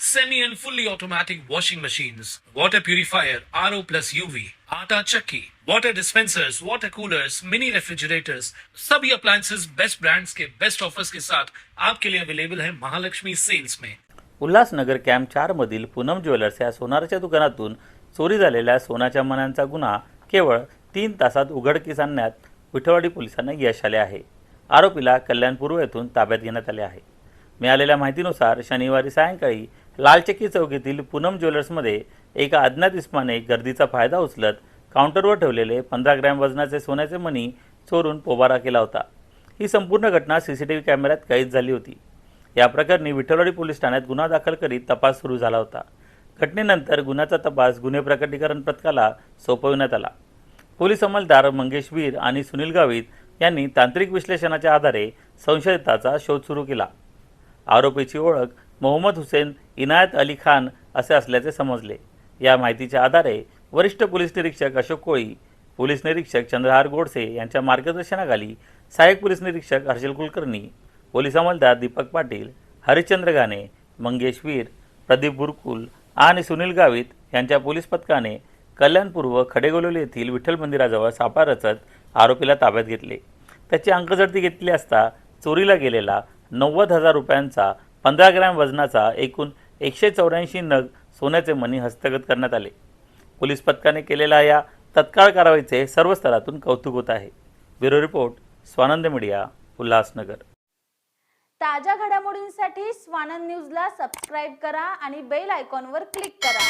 semi and fully automatic washing machines, water purifier, RO plus UV, आटा चक्की, water dispensers, water coolers, mini refrigerators, सभी appliances best brands के best offers के साथ आपके लिए अवेलेबल है महालक्ष्मी सेल्स में उल्हासनगर कॅम्प चारमधील पूनम ज्वेलर्स या सोनाराच्या दुकानातून चोरी झालेल्या सोन्याच्या मनांचा गुन्हा केवळ तीन तासात उघडकीस आणण्यात विठवाडी पोलिसांना यश आले आहे. आरोपीला कल्याणपूर्व येथून ताब्यात घेण्यात आले आहे. मिळालेल्या माहितीनुसार शनिवारी सायंकाळी लालचक्की चौकीतील पूनम ज्वेलर्समध्ये एका अज्ञात इस्माने गर्दीचा फायदा उचलत काउंटरवर ठेवलेले पंधरा ग्रॅम वजनाचे सोन्याचे मणी चोरून पोबारा केला होता. ही संपूर्ण घटना सी सी टी व्ही कॅमेऱ्यात कैद झाली होती. या प्रकरणी विठ्ठलवाडी पोलीस ठाण्यात गुन्हा दाखल करीत तपास सुरू झाला होता. घटनेनंतर गुन्ह्याचा तपास गुन्हे प्रकटीकरण पथकाला सोपविण्यात आला. पोलीस अंमलदार मंगेश वीर आणि सुनील गावित यांनी तांत्रिक विश्लेषणाच्या आधारे संशयिताचा शोध सुरू केला. आरोपीची ओळख मोहम्मद हुसेन इनायत अली खान असे असल्याचे समजले. या माहितीच्या आधारे वरिष्ठ पोलीस निरीक्षक अशोक कोळी पोलीस निरीक्षक चंद्रहार गोडसे यांच्या मार्गदर्शनाखाली सहाय्यक पोलीस निरीक्षक हर्षल कुलकर्णी पोलीस अंमलदार दीपक पाटील हरिश्चंद्र गाणे मंगेश वीर प्रदीप बुरकुल आणि सुनील गावित यांच्या पोलीस पथकाने कल्याणपूर्व खडेगोलोली येथील विठ्ठल मंदिराजवळ सापा रचत आरोपीला ताब्यात घेतले. त्याची अंकझडती घेतली असता चोरीला गेलेला नव्वद हजार रुपयांचा पंधरा ग्रॅम वजनाचा एकूण एकशे चौऱ्याऐंशी नग सोन्याचे मणी हस्तगत करण्यात आले. पोलीस पथकाने केलेल्या या तत्काळ कारवाईचे सर्व स्तरातून कौतुक होत आहे. Bureau report Swanand media Ulhasnagar. ताज्या घडामोडींसाठी स्वानंद न्यूजला सबस्क्राईब करा आणि बेल आयकॉनवर क्लिक करा.